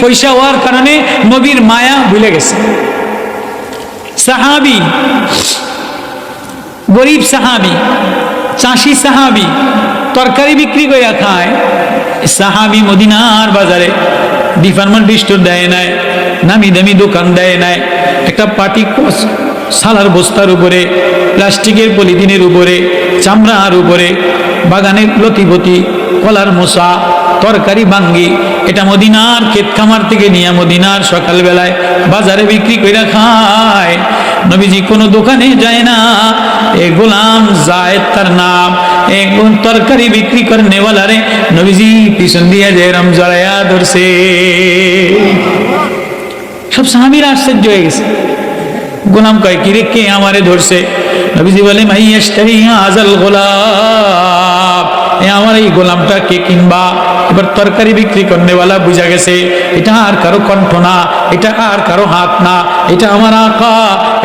পয়সা হওয়ার কারণে নবীর মায়া ভুলে গেছে। সাহাবি, গরিব সাহাবি, চাষি সাহাবি, তরকারি বিক্রি করে খায়। সাহাবি মদিনার বাজারে ডিপার্টমেন্ট স্টোর দেয় নাই, নামি দামি দোকান দেয় নাই, একটা পাটি সালার বস্তার উপরে, প্লাস্টিকের পলিথিনের উপরে, চামড়ার উপরে, বাগানের লতিপতি কলার মশা, তরকারি বাঙ্গি এটা মদিনার ক্ষেত খামার থেকে নিয়ে মদিনার সকালবেলায় বাজারে বিক্রি করে খায়। নবীজি কোনো দোকানে যায় না। এ গোলাম জায়েদ তার নাম, এ তরকারি বিক্রি করে নেওয়ালা রে নবীজি পিছন দিয়ে যে রম জড়াইয়া ধরছে। সব সাহাবিরা আশ্চর্য হয়ে গেছে। গোলাম কয়, কিরে কে আমারে ধরছে? নবীজি বলে মাই আজাল গোলাপ এ আমার এই গোলামটা কে কিনবা? এবার তরকারি বিক্রি করনেওয়ালা বুঝা গেছে, এটা আর কারও কণ্ঠ না, এটা আর কারও হাত না, এটা আমার আকা,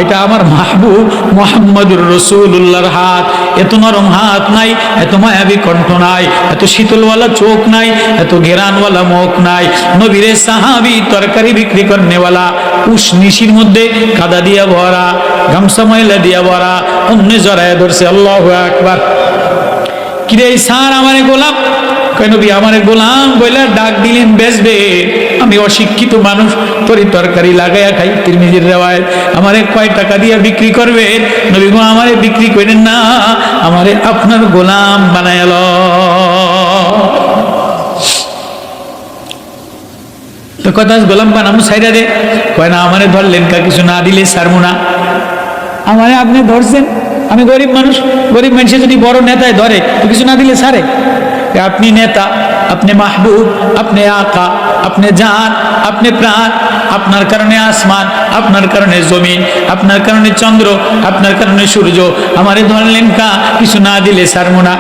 এটা আমার মাহবুব মোহাম্মদুর রসুল্লাহর হাত। এত নরম হাত নাই, এত মায়াবী কণ্ঠ নাই, এত শীতলওয়ালা চোখ নাই, এত ঘেরানওয়ালা মুখ নাই। নবীরে সাহাবি তরকারি বিক্রি করনেওয়ালা, উস নিশির মধ্যে কাদা দিয়া ভরা, গামছা ময়লা দিয়া ভরা, অন্য জড়ায় ধরছে, আল্লাহ একবার কিরে স্যার আমারে গোলাম কই নবী, আমারে গোলাম বইলা ডাক দিলেন, বেচবে। আমি অশিক্ষিত মানুষ, তরি তরকারি লাগাইয়া খাই, তিরমিজির রেওয়ায় আমারে কয় টাকা দিয়ে বিক্রি করবে? নবী গো, আমারে বিক্রি করেন না, আমারে আপনার গোলাম বানায়াল তো কথা গোলাম বানামু সাইডা দে। কয়, না, আমারে ধরলেন কা, কিছু না দিলে সারমু না। আমারে আপনি ধরছেন? আমি গরিব মানুষ, গরিব মানুষে যদি বড় নেতায় ধরে, তো কিছু না দিলে সারে আপনি নেতা, আপনি মাহবুব, আপনি আকা, আপনি জান, আপনি প্রাণ, আপনার কারণে আসমান, আপনার কারণে জমিন, আপনার কারণে চন্দ্র, আপনার কারণে সূর্য, আমারে ধরলেন কা কিছু না দিলে সারমু না।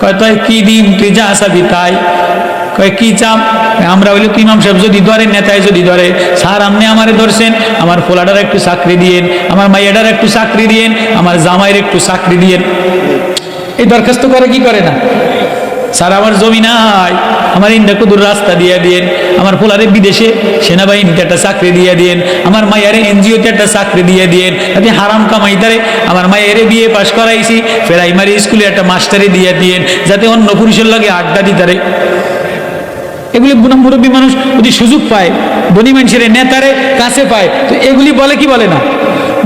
কয় তাই কি দিন, তুই যা আসাবি তাই। কয়, কি চাপ আমরা হইলে তো ইমাম সাহেব, যদি ধরে নেতায় যদি ধরে, স্যার আপনি আমারে ধরছেন, আমার ফোলাটার একটু চাকরি দিয়েন, আমার মাইয়াটার একটু চাকরি দিয়েন, আমার জামাইয়ের একটু চাকরি দিয়েন। এই দরখাস্ত করে কি করে না? স্যার, আমার জমি নাই, আমার ইন্দাকুদুর রাস্তা দিয়ে দিয়েন, আমার ফোলারে বিদেশে সেনাবাহিনীতে একটা চাকরি দিয়ে দিয়েন, আমার মায়েরে এনজিওতে একটা চাকরি দিয়ে দিয়েন আপনি হারাম কামাইতারে আমার মায়েরে বিয়ে পাশ করাইছি প্রাইমারি স্কুলে একটা মাস্টারে দিয়ে দিয়েন, যাতে অন্য পুরুষের লাগে আড্ডা দিতারে। এগুলি মুরব্বী মানুষ যদি সুযোগ পায়, ধনী মানুষের নেতারে কাছে পায়, তো এগুলি বলে কি বলে না?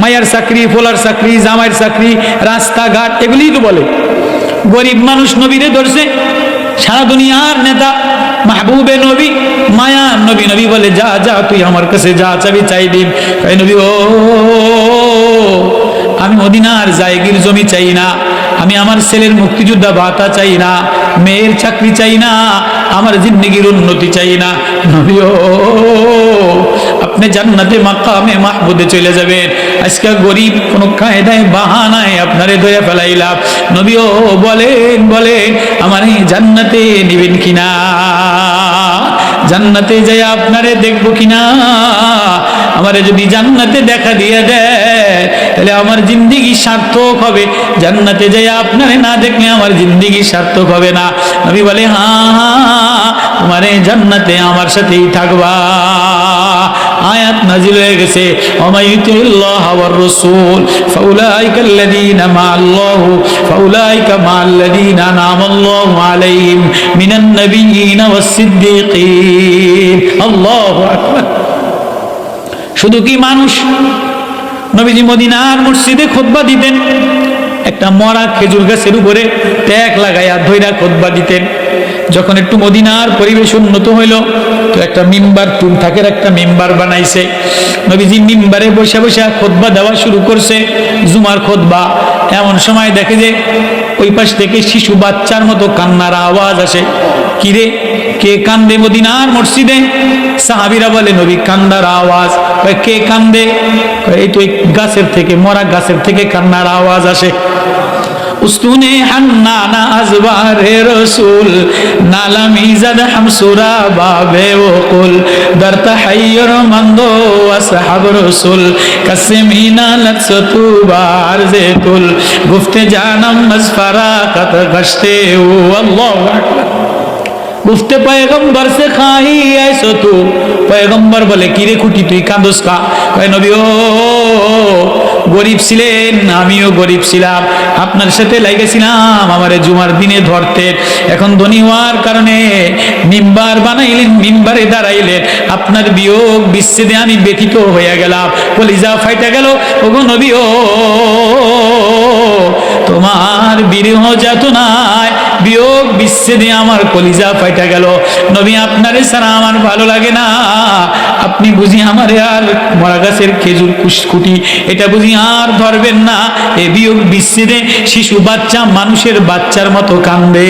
মায়ার চাকরি ফোলার চাকরি, জামাইয়ের চাকরি, রাস্তাঘাট, এগুলিই তো বলে। গরিব মানুষ নবীরে ধরছে, সারা দুনিয়ার নেতা, মাহবুবে নবী, মায়া নবী নবী বলে, যা যা, তুই আমার কাছে যা চাবি, চাই দিন। নবী, ও, আমি মদিনার জায়গির জমি চাই না, আমি আমার ছেলের মুক্তিযোদ্ধা ভাতা চাই না, মেয়ের চাকরি চাই না আমার জিন্দগির উন্নতি চাই না। নবী ও, আপনি জান্নাতে, মাকামে মাহবুদে চলে যাবেন। আজকে গরিব কোনো কায়দায়, বাহানায় আপনারে ধরে ফেলাইলাম। নবী ও, বলেন বলেন, আমার জান্নাতে নিবেন কিনা? জান্নাতে যাই আপনারে দেখব কিনা? আমারে যদি জান্নাতে দেখা দিয়ে দেয় তাহলে আমার জিন্দিগি সার্থক হবে। জান্নাতে যাই আপনারে না দেখলে আমার জিন্দিগি সার্থক হবে না। নবী বলে হ্যাঁ হ্যাঁ তোমার জান্নাতে আমার সাথেই থাকবা। আয়াত নাজিল হয়ে গেছে অমায়ুতিল্লাহ ওয়ার রাসূল, ফাউলাইকা আল্লাযীনা মা'আল্লাহু, ফাউলাইকা মা'আল্লাযীনা আন'আমাল্লাহু আলাইহিম মিনান নাবিয়্যিনা ওয়াস সিদ্দীকিন। আল্লাহু আকবার। শুধু কি মানুষ? নবীজি মদিনার মসজিদে খোদবা দিতেন। একটা মরা খেজুর গাছের উপরে ট্যাক লাগাইয়া ধৈরা খোদবা দিতেন। যখন একটু মদিনার পরিবেশ উন্নত হইল, তো একটা মিম্বার তুল থাকের একটা মিম্বার বানাইছে। নবীজি মিম্বারে বসে বসে খোদবা দেওয়া শুরু করছে, জুমার খোদবা। এমন সময় দেখে যে ওই পাশ থেকে শিশু বাচ্চার মতো কান্নার আওয়াজ আসে। কিরে কে কান্দে মদিনার মসজিদে? সাহাবিরা বলে নবী কান্দার আওয়াজ। কয়, কে কান্দে? কয়, এই তো এই গাছের থেকে মরা গাছের থেকে কান্নার আওয়াজ আসে। উস্তুনে হান্নানা আজবারে রসুল নালা মিজাদ হামসুরা বাবে ওকুল দরতা হাইয়র মন্দো আসহাব রসুল কাসমিনা লৎসতু বার জেতুল গুফতে জানম মজফরা কত গশতে ও আল্লাহু আকবার। গুফতে পয়গম্বর সে খাই আইসো তু। পয়গম্বর বলে, কিরে খুঁটি, তুই কাঁদোস কা? কয়, নবী, ও, গরিব ছিলেন, আমিও গরিব ছিলাম। আপনার সাথে লাগেছিলাম আমার জুমার দিনে ধরতে। এখন ধনী হওয়ার কারণে মিম্বার বানাইলেন, মিম্বারে দাঁড়াইলেন। আপনার বিয়োগ বিচ্ছেদে আমি ব্যথিত হয়ে গেলাম। কলিজা ফাইটা গেল, ওগো নবী, ও তোমার বিরহ যাতনায় বিয়োগ বিচ্ছেদে আমার কলিজা ফাইটা গেল। নবী আপনারে ছাড়া আমার ভালো লাগে না। আপনি বুঝি আমারে আর মরা গাছের খেজুর কুসকুটি এটা বুঝি আর ধরবেন না? এ বিয়োগ বিচ্ছেদে শিশু বাচ্চা মানুষের বাচ্চার মতো কান্দে।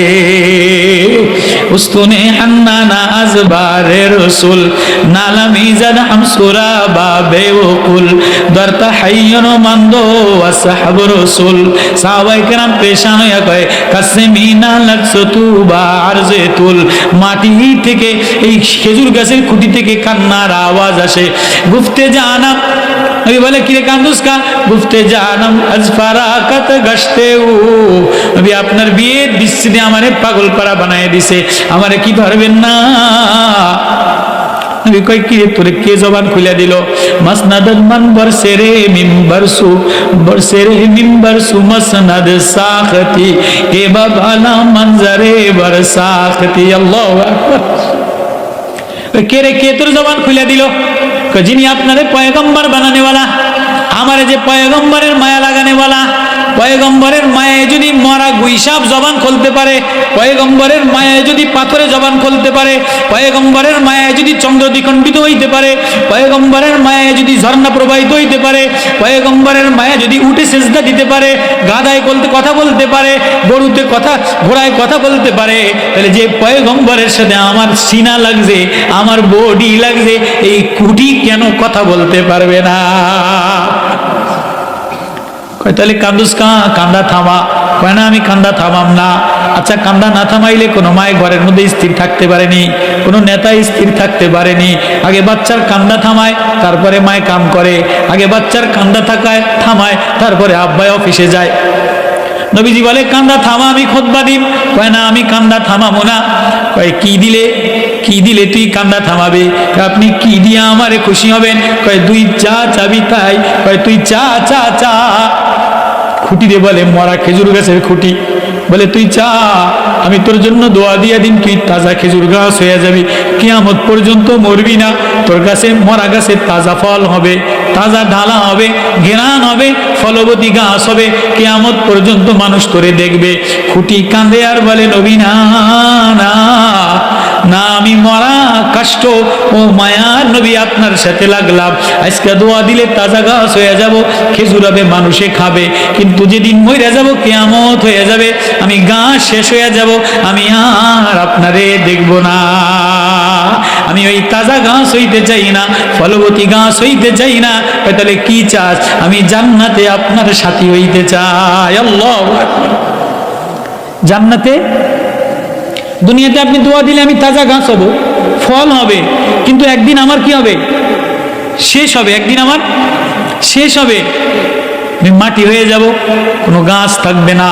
উস্তুনে হান্না রসুল হামসুরা দরতা হাইয়ন মান্দ রসুল। সাহাবাই কেরাম কাছে মিনা তু বা আরজে তুল মাটি থেকে, এই খেজুর গাছের খুঁটি থেকে কান্নার আওয়াজ আসে, গুফতে জানাম নবী বলে কিরে কান্দুস কা? গুফতে জানাম আজ ফারাকাত গাছতে ও নবী, আপনার বিয়ের বিচ্ছেদে আমারে পাগল পাড়া বানায় দিছে, আমারে কি ধরবেন না? নবী কয়, কি তোরে কে জবান খুলে দিল? মাসনাদান মান বরসেরে মিম্বরসু বরসেরে মিম্বরসু মাসনাদ সাখতি। কে এ বাবালা মঞ্জরে বরসাখতি, আল্লাহু আকবার। কে রে কে জবান খুলে দিল? যিনি আপনাদের পয়গম্বর বানানেওয়ালা, আমার যে পয়গম্বরের মায়া লাগানে লাগানেওয়ালা পয়গম্বরের মায়ায় যদি মরা গুইসাপ জবান খুলতে পারে, পয়গম্বরের মায়ায় যদি পাথরে জবান খুলতে পারে, পয়গম্বরের মায়ায় যদি চন্দ্র দ্বিখণ্ডিত হইতে পারে, পয়গম্বরের মায়ায় যদি ঝর্ণা প্রবাহিত হইতে পারে, পয়গম্বরের মায়া যদি উঠে সেজদা দিতে পারে গাদায় বলতে কথা বলতে পারে, গরুতে কথা, ঘোড়ায় কথা বলতে পারে, তাহলে যে পয়গম্বরের সাথে আমার সিনা লাগছে, আমার বডি লাগছে, এই কুটি কেন কথা বলতে পারবে না? কয়, তাহলে কান্দুস কা, কান্দা থামা। কয়, না, আমি কান্দা থামাম না। আচ্ছা কান্দা না থামাইলে কোনো মায়ের ঘরের মধ্যে স্থির থাকতে পারেনি, কোনো নেতা স্থির থাকতে পারেনি। আগে বাচ্চার কান্দা থামায়, তারপরে মায় কাম করে। আগে বাচ্চার কান্দা থাকায়, থামায়, তারপরে আব্বায় অফিসে যায়। নবীজি বলে, কান্দা থামা, আমি খোদবা দিম। কয়, না, আমি কান্দা থামাবো না। কয়, কি দিলে? কি দিলে তুই কান্দা থামাবে? আপনি কি দিয়ে আমারে খুশি হবেন? কয়, দুই চা চাবি তাই। কয়, তুই চা চা চা। খুঁটি দিয়ে বলে, মরা খেজুর গাছের খুঁটি। বলে, তুই চা, আমি তোর জন্য দোয়া দিয়া দিন তুই তাজা খেজুর গাছ হয়ে যাবি। কিয়ামত পর্যন্ত মরবি না। তোর গাছে, মরা গাছে তাজা ফল হবে, তাজা ঢালা হবে ঘেরান হবে ফলবতী গাছ হবে, কেয়ামত পর্যন্ত মানুষ করে দেখবে। খুঁটি কাঁদে আর বলে, নবী, না না আমি মরা কষ্ট ও মায়ার নবী আপনার সাথে লাগলাম। আজকে দোয়া দিলে তাজা গাছ হয়ে যাব, খেজুর হবে, মানুষে খাবে। কিন্তু যেদিন মরে যাব, কেয়ামত হয়ে যাবে। আমি গাছ শেষ হয়ে যাব, আমি আর আপনারে দেখব না। আমি ওই তাজা গাছ হইতে চাই না, ফলবতী গাছ হইতে চাই না। তাহলে কি চাস আমি জান্নাতে আপনার সাথী হইতে চাই। জান্নাতে? দুনিয়াতে আপনি দোয়া দিলে আমি তাজা ঘাস হব, ফল হবে, কিন্তু একদিন আমার কি হবে? শেষ হবে, একদিন আমার শেষ হবে। মাটি হয়ে যাব, কোনো গাছ থাকবে না।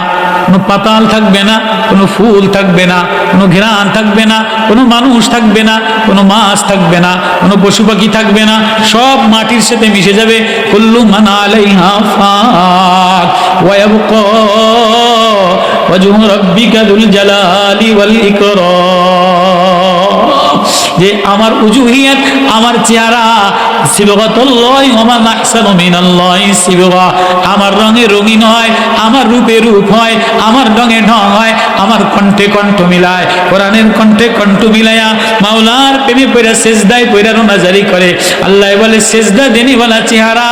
কোনো পাতাল থাকবে না, কোনো ফুল থাকবে না, কোনো ঘেরান থাকবে না, কোনো মানুষ থাকবে না, কোনো মাছ থাকবে না, কোনো পশু পাখি থাকবে না, সব মাটির সাথে মিশে যাবে। কুল্লু মানা আলাইহা ফাক ওয়াবকা যে আমার উজুহিয়াত আমার চেহারা আমার রঙে রঙিন হয়, আমার রূপে রূপ হয়, আমার রঙে ঢং হয়, আমার কণ্ঠে কণ্ঠ মিলায়, কোরআনের কণ্ঠে কণ্ঠ মিলায়া। মাওলার প্রেমে পয়রা সেজদায় পয়রা রোনাজারি করে। আল্লাহ বলে, সেজদা দেনিওয়ালা চেহারা,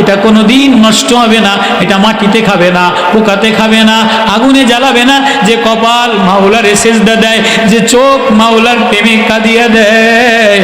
এটা কোনোদিন নষ্ট হবে না, এটা মাটিতে খাবে না, পোকাতে খাবে না, আগুনে জ্বালাবে না, যে কপাল মাওলারে সেজদা দেয়, যে চোখ মাওলার প্রেমে কাঁদিয়ে দেয়।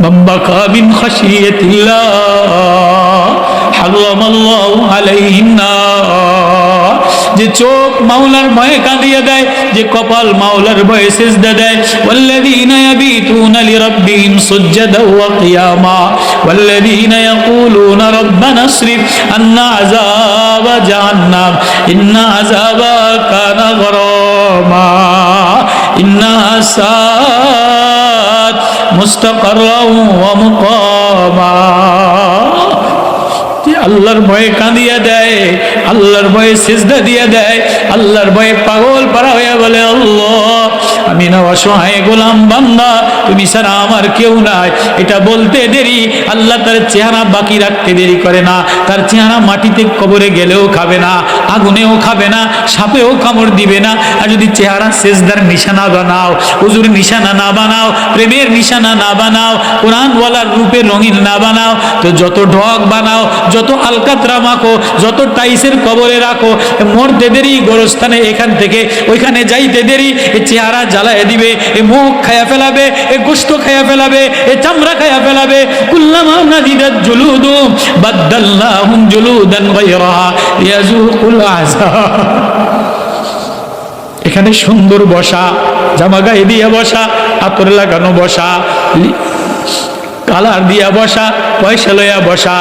بكى من خشية الله حرم الله عليه النار যে চোখ মাওলার ভয়ে কাঁদিয়ে দেয় যে কপাল মাওলার ভয়ে সেজদা দেয় والذين يبيتون لربهم سجدا وقياما والذين يقولون ربنا اصرف عنا عذاب جهنم إن عذابها كان غراما إنها ساءت مستقرا ومقاما যে আল্লাহর ভয়ে কাঁদিয়া দেয়, আল্লাহর ভয়ে সিজদা দিয়ে দেয়, আল্লাহর ভয়ে পাগল পারা হয়ে বলে, আল্লাহ আমি না অসহায় গোলাম বান্দা, তুমি ছাড়া আমার কেউ নাই। এটা বলতে দেরি, আল্লাহ তার চেহারা বাকি রাখতে দেরি করে না। তার চেহারা মাটিতে কবরে গেলেও খাবে না, আগুনেও খাবে না, সাপেও কামড় দিবে না। আর যদি চেহারা সেজদার নিশানা বানাও, হুজুর নিশানা না বানাও, প্রেমের নিশানা না বানাও, কোরআনওয়ালার রূপে রঙিন না বানাও, তো যত ঢক বানাও, যত আলকাতরা মাখো, যত টাইসের কবরে রাখো, মরতে দেরি, গোরস্থানে এখান থেকে ওইখানে যাইতে দেরি চেহারা জ্বালায় দিবে, এ মুখ খায়া ফেলাবে, এ গোস্ত খায়া ফেলাবে, এ চামড়া খায়া ফেলাবে। কুল্লামা নাদিদাত জুলুদুম বাদ্দাল্লাহুম জুলুদান গায়রাহা ইয়াজুকুল আযাব এখানে সুন্দর বসা, জামা গায়ে দিয়ে বসা আতর লাগানো বসা কালার দিয়া বসা, পয়সা লইয়া বসা,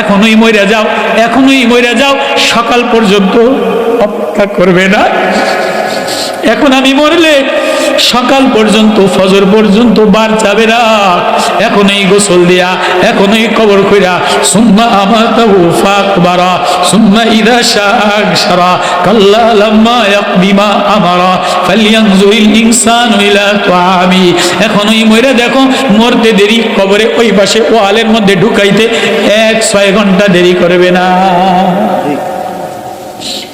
এখনোই মইরা যাও, এখনোই মইরা যাও, সকাল পর্যন্ত অপেক্ষা করবে না। এখন আমি মরলে সকাল পর্যন্ত, ফজর পর্যন্ত বার যাবে না। এখন এই গোসল দিয়া, এখন এই কবর কইরা, সুম্মা আমাতাহু ফাকবারা, সুম্মা ইদা সারা কাল্লা লাম্মা ইয়াকদিমা আমারা ফালিয়ানজুরিল ইনসানু ইলা তুআমি। এখন ওই মইরা দেখো, মরতে দেরি, কবরে ওই পাশে ওয়ালের মধ্যে ঢুকাইতে এক ছয় ঘণ্টা দেরি করবে না।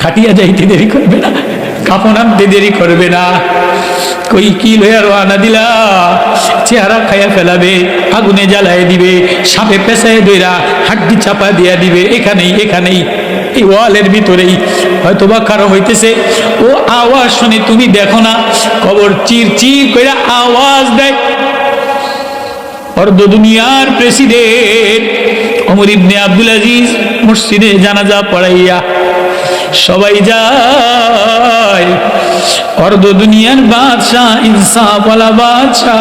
খাটিয়া যাইতে দেরি করবে না, কাপড় আনতে দেরি করবে না। কই কি লইয়া রওনা দিলা? চেহারা খাইয়া ফেলাবে, আগুনে জ্বালায় দিবে, সাপে পেঁচায় দইরা হাড্ডি চাপা দিয়া দিবে, এখানেই এখানেই, এই ওয়ালের ভিতরেই। হয়তো বা কারও হইতেছে, ও আওয়াজ শুনে তুমি দেখো না? কবর চির চির কইরা আওয়াজ দেয়। অর্ধ দুনিয়ার president Umar ibn Abdul Aziz মসজিদে জানাজা পড়াইয়া সবাই যায়। অর্ধ দুনিয়ার বাদশাহ ইনসাফওয়ালা বাদশাহ।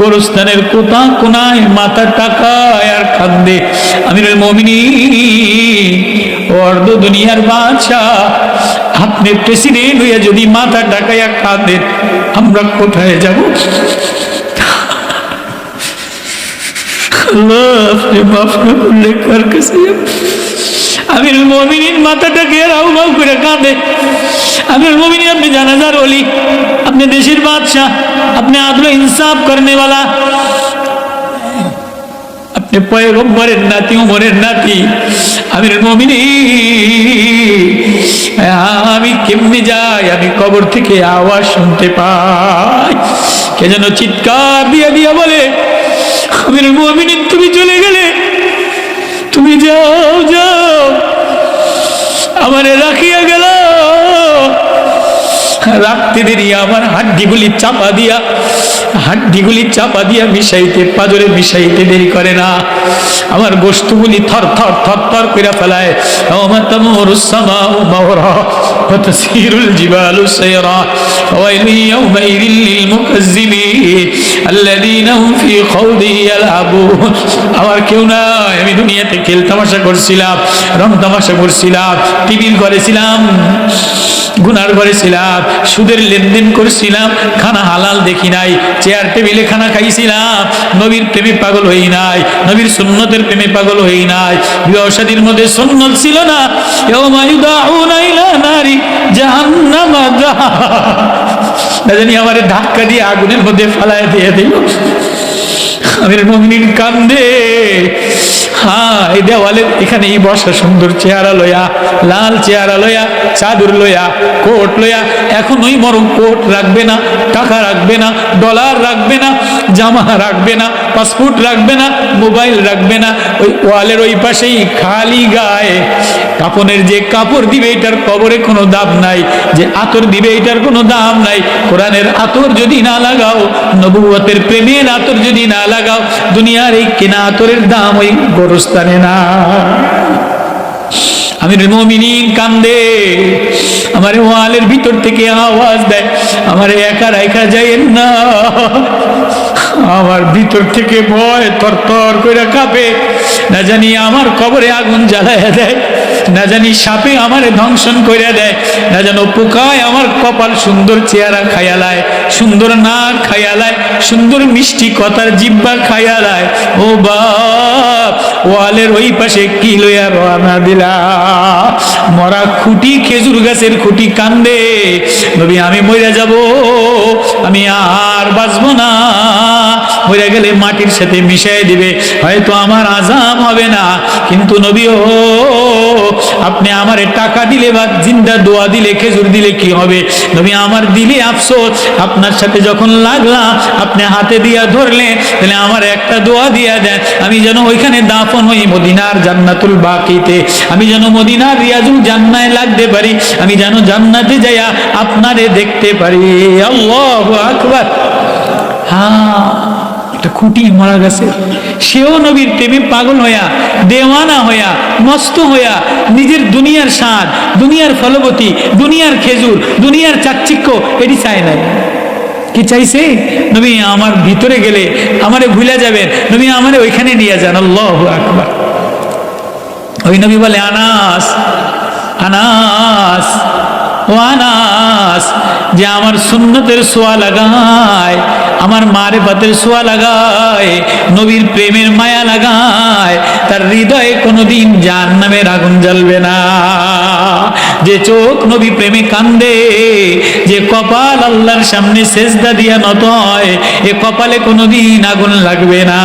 গোরস্থানের কোথা কোনায় মাথা টাকায় আর কান্দে আমিরুল মমিনী অর্ধ দুনিয়ার বাদশাহ। আপনি প্রেসিডেন্ট হইয়া যদি মাথা টাকাইয়া কাঁদেন আমরা কোথায় যাব? আল্লাহ, আপনি মাফ না করলে কার কাছে? আমির মমিনিন মাথাটাকে রাউ রাউ করে কাঁদে। আমির মমিনী আপনি জানাজার অলি আপনি দেশের বাদশাহ, আপনি আদল ইনসাফ করনে वाला আপনি পয়গম্বরের নাতি, উমরের নাতি আমির মমিনী আমি কেমনে যাই, আমি কবর থেকে আওয়াজ শুনতে পাই। কে যেন চিৎকার দিয়ে দিয়ে বলে আমির মমিনী তুমি চলে গেলে, তুমি যাও যাও। আমারে রাখিয়া গেল। রাখতে দেরি আমার হাড্ডিগুলি চাপা দিয়া হাড্ডিগুলি চাপা দিয়া মিশাইতে পাজরে মিশাইতে দেরি করে না আমার গোস্তগুলি থর থর থর থর করে ফেলায় আমার তামরুস সামাউ মাওরা وتسير الجبال سيرا ويل يومئذ للمكذبين الذين هم في خوض يلعبون আমার কেউ নাই আমি দুনিয়াতে খেল তামাশা করছিলাম রং তামাশা করছিলাম টিভির করেছিলাম গুনার ঘরে ছিলাম সুদের লেনদেন করছিলাম, খানা হালাল দেখি নাই, চেয়ার টেবিলে খানা খাইছিলাম, নবীর প্রেমে পাগল হই নাই, নবীর সুন্নতের প্রেমে পাগল হই নাই, বিবাহ শাদীর মধ্যে সুন্নত ছিল না জানি আমার ধাক্কা দিয়ে আগুনের মধ্যে ফালায় দিয়ে দিল। আমির মমিনিন কান্দে। এই দেওয়ালে এখানে এই বসা সুন্দর চেহারা লয়া, লাল চেহারা লয়া, চাদর লয়া, কোট লয়া। এখন ওই মরম কোট রাখবে না, টাকা রাখবে না ডলার রাখবে না, জামা রাখবে না। পাসপোর্ট রাখবে না, মোবাইল রাখবে না, ওই ওয়ালের ওই পাশেই খালি গায়ে কাপনের যে কাপড় দিবে, এটার কবরে কোনো দাম নাই, যে আতর দিবে, এটার কোনো দাম নাই। কোরআনের আতর যদি না লাগাও নবুয়তের প্রেমের আতর যদি না লাগাও, দুনিয়ার এই কেনা আতরের দাম ওই গোরস্থানে না। কান্দে, আমার ওয়ালের ভিতর থেকে আওয়াজ একা না। আমার ভিতর থেকে ভয় কাঁপে, না জানি আমার কবরে আগুন জ্বালায় দেয়। না জানি সাপে আমারে ধ্বংসন করে দেয়, না যেন পোকায় আমার কপাল সুন্দর চেহারা খায়ালায় সুন্দর নাক খায়ালায় সুন্দর মিষ্টি কথার জিব্বা খায়ালায় ও বাপ, ওয়ালের ওই পাশে কি লইয়া রওনা দিলা? মরা খুঁটি খেজুর গাছের খুঁটি কান্দে, নবী আমি মরে যাব, আমি আর বাঁচবো না। মরে গেলে মাটির সাথে মিশাই দিবে, হয়তো আমার আজাম হবে না, কিন্তু নবী ও আপনি আমার টাকা দিলে বা জিন্দা দোয়া দিলে, খেজুর দিলে কি হবে? নবী, আমার দিলে আফসোস। আপনার সাথে যখন লাগলাম, আপনি হাতে দিয়া ধরলে তাহলে আমার একটা দোয়া দিয়া দেন। আমি যেন ওইখানে দাফন হই, মদিনার জান্নাতুল বাকিতে। আমি যেন মদিনার রিয়াজুল জান্নায় লাগতে পারি। আমি যেন জান্নাতে যাইয়া আপনারে দেখতে পারি। আল্লাহু আকবার। হ্যাঁ। একটা খুঁটি মারা গেছে। সেও নবীর প্রেমে পাগল হইয়া, দেওয়ানা হইয়া, মস্ত হইয়া নিজের দুনিয়ার স্বাদ, দুনিয়ার ফলবতী, দুনিয়ার খেজুর, দুনিয়ার চাকচিক্য এটি চায় নাই। কি চাইছে? নবী, আমার ভিতরে গেলে আমারে ভুলে যাবেন। নবী, আমারে ওইখানে নিয়ে যান। আল্লাহ আকবার। ওই নবী বলে, আনাস আনাস। ও আনাস যে আমার সুন্নতের সোয়া লাগায়, আমার মারে পাতের সোয়া লাগায়, নবীর প্রেমের মায়া লাগায়, তার হৃদয়ে কোনোদিন জান নামের আগুন জ্বলবে না। যে চোখ নবী প্রেমে কান্দে, যে কপাল আল্লাহর সামনে সেজদা দিয়া নত হয়, এ কপালে কোনোদিন আগুন লাগবে না।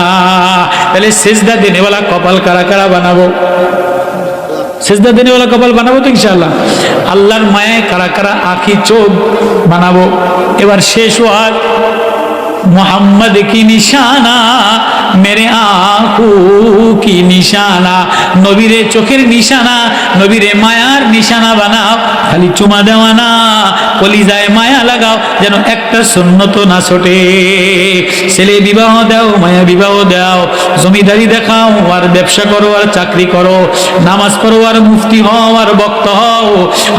তাহলে সেজদা দিনেওয়ালা কপাল কারা কারা বানাবো? সেজদা দিনেওয়ালা কপাল বানাবো তো ইনশাল্লাহ আল্লাহর মায়ে কারা কারা আখি চোখ বানাবো। এবার শেষ হওয়ার মোহাম্মদ কি নিশানা? মেরে আহু কি নিশানা? নবীরে চোখের নিশানা, নবীরে মায়ার নিশানা বানাও, খালি চুমা দেওয়া না, কলিজায় মায়া লাগাও, যেন একটা সুন্নত না ছোটে। ছেলে বিবাহ দাও, মায়া বিবাহ দাও, জমিদারি দেখাও, আর ব্যবসা করো, আর চাকরি করো, নামাজ করো আর মুফতি হও, আর বক্ত হও,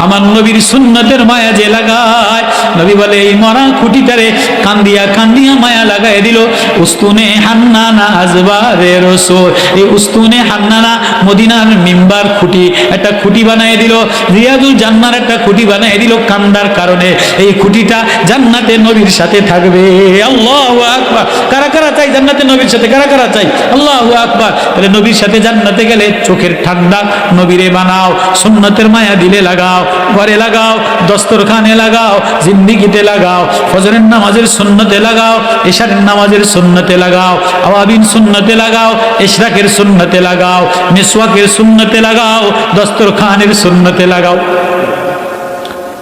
আমার নবীর সুন্নতের মায়া যে লাগায়, নবী বলে, এই মরা খুঁটিটারে কান্দিয়া কান্দিয়া মায়া লাগাই দিল, উস্তুনে হান্নানা আজবারে রসুল। এই উস্তুনে হান্নানা মদিনার মিম্বার খুঁটি, একটা খুঁটি বানাই দিল, রিয়াদুল জান্নার একটা খুঁটি বানাই দিল কান্দার কারণে। এই খুঁটিটা জান্নাতে নবীর সাথে থাকবে। আল্লাহ আকবার। কারা কারা চাই জান্নাতে নবীর সাথে? কারা কারা চাই আল্লাহ আকবার। তাহলে নবীর সাথে জান্নাতে গেলে চোখের ঠান্ডা নবীরে বানাও, সুন্নতের মায়া দিলে লাগাও, ঘরে লাগাও, দস্তরখানে লাগাও, জিন্দিগিতে লাগাও, ফজরের নামাজের সুন্নতে লাগাও এশারের নামাজের সুন্নতে লাগাও, আওয়াবিন সুন্নতে লাগাও ইশরাকের সুন্নতে লাগাও, মিসওয়াকের সুন্নতে লাগাও, দস্তরখানের সুন্নতে লাগাও।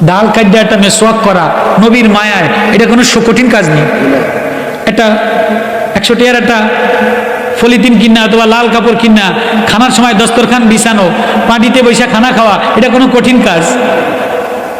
ডাল কাদ্যা একটা মেসওয়াক করা নবীর মায়ায়, এটা কোনো সু- কঠিন কাজ নেই। একটা একশো টিয়ার একটা ফলিতিন কিনা অথবা লাল কাপড় কিনা, খানার সময় দস্তরখান বিছানো, পানিতে বৈশা খানা খাওয়া, এটা কোনো কঠিন কাজ।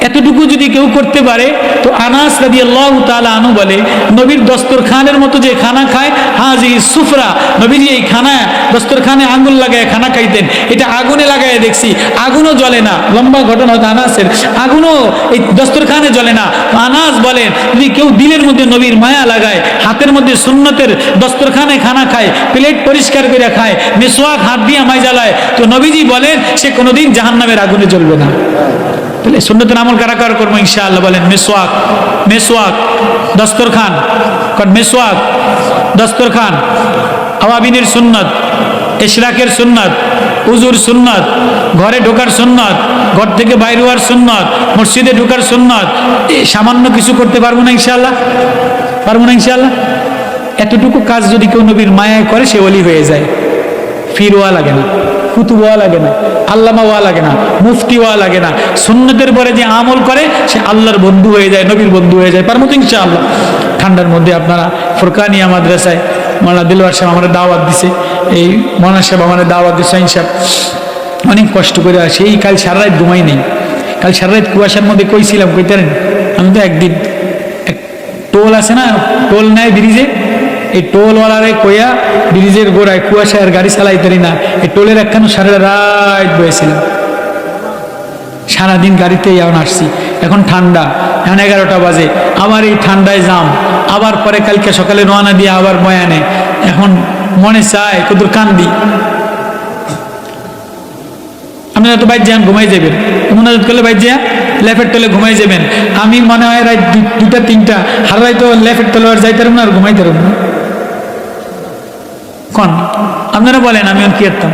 এতটুকু যদি কেউ করতে পারে, তো আনাস রাদি আল্লাহ তালা আনু বলে, নবীর দস্তরখানের মতো যে খানা খায় হাজি সুফরা, নবীজি এই খানা, দস্তরখানে আঙ্গুল লাগায় খানা খাইতেন। এটা আগুনে লাগায় দেখছি, আগুনও জ্বলে না। লম্বা ঘটনা হতো আনাসের, আগুনও এই দস্তরখানে জ্বলে না। আনাস বলেন, যদি কেউ দিলের মধ্যে নবীর মায়া লাগায়, হাতের মধ্যে সুন্নতের দস্তরখানে খানা খায়, প্লেট পরিষ্কার করে খায়, মেসোয়াক হাত দিয়ে মাই জ্বালায় তো নবীজি বলেন, সে কোনোদিন জাহান্নামের আগুনে জ্বলবে না। তাহলে সুন্নতের আমল কারা কারা করব ইনশাআল্লাহ বলেন মেসোয়াক মেসোয়াক দস্তরখান। কারণ মেসোয়াক দস্তর খান আওয়াবিনের সুন্নত, এশরাকের সুন্নত, উজুর সুন্নত, ঘরে ঢোকার সুন্নত, ঘর থেকে বাইরে হওয়ার সুন্নত, মসজিদে ঢোকার সুন্নত সামান্য কিছু করতে পারব না ইনশাআল্লাহ? পারব না ইনশাআল্লাহ? এতটুকু কাজ যদি কেউ নবীর মায়ায় করে, সে অলি হয়ে যায়। ফিরওয়া লাগে না। কুতুবওয়া লাগে না, আল্লামাওয়া লাগে না, মুফতিওয়া লাগে না। সুন্নতের পরে যে আমল করে, সে আল্লাহর বন্ধু হয়ে যায়, নবীর বন্ধু হয়ে যায় পারমতো ইনশাআল্লাহ। ঠান্ডার মধ্যে আপনারা ফুরকানিয়া মাদ্রাসায়, মৌলানা দিলওয়ার সাহেব আমার দাওয়াত দিছে, এই মৌলানা সাহেব আমার দাওয়াত দিছে সাহেব অনেক কষ্ট করে আসে, এই কাল সারা রাত ঘুমাই নেই। কাল সারা রাত কুয়াশার মধ্যে কইছিলাম কইতেন আমি তো একদিন, এক টোল আছে না, টোল নেয় ব্রিজে এই টোলওয়ালারে কইয়া ব্রিজের গোড়ায় কুয়াশায় আর গাড়ি চালাইতারি না, এই টোলের একখান সারা রাত বয়েছিলাম সারাদিন গাড়িতেই এখন আসছি। এখন ঠান্ডা, এখন এগারোটা বাজে। আবার এই ঠান্ডায় যাম আবার পরে কালকে সকালে রওনা দিয়ে আবার বয়ানে এখন মনে চায়, কদুর কান্দি। আপনারা তো বাইর যান, ঘুমাই যাবেন। মোনাজাত করলে বাইর যা লেফের তলে ঘুমাই যাবেন। আমি মনে হয় রাত দুটা, তিনটা। হারাই তো লেফের তলে যাইতে পারব না আর ঘুমাইতে পারব না। কন আপনারা বলেন, আমি কি করতাম?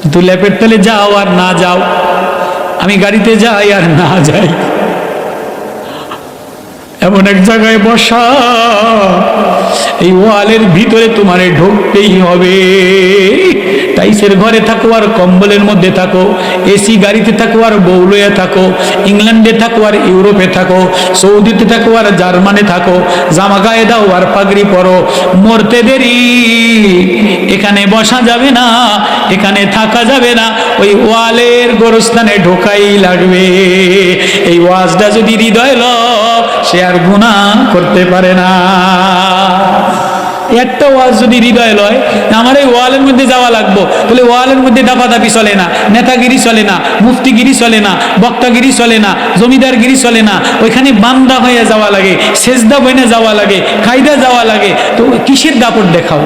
কিন্তু ল্যাপের তলে যাও আর না যাও। আমি গাড়িতে যাই আর না যাই। এমন এক জায়গায় বসা, এই ওয়ালের ভিতরে তোমারে ঢুকতেই হবে। টাইসের ঘরে থাকো আর কম্বলের মধ্যে থাকো এসি গাড়িতে থাকো আর বৌলয়ে থাকো, ইংল্যান্ডে থাকো আর ইউরোপে থাকো, সৌদিতে থাকো আর জার্মানে থাকো, জামা গায়ে দাও আর পাগড়ি পরো। মরতে দেরি, এখানে বসা যাবে না, এখানে থাকা যাবে না, ওই ওয়ালের গোরস্থানে ঢোকাই লাগবে। এই ওয়াজটা যদি হৃদয় ল, সে আর গুণা করতে পারে না। একটা ওয়াজ যদি হৃদয় লয় আমার এই ওয়ালের মধ্যে যাওয়া লাগবো। তাহলে ওয়ালের মধ্যে দাপাদাপি চলে না, নেতাগিরি চলে না, মুফতিগিরি চলে না, বক্তাগিরি চলে না, জমিদারগিরি চলে না। ওইখানে বান্দা হয়ে যাওয়া লাগে, সেজদা বইনে যাওয়া লাগে খাইদা যাওয়া লাগে। তো কিসের দাপট দেখাও?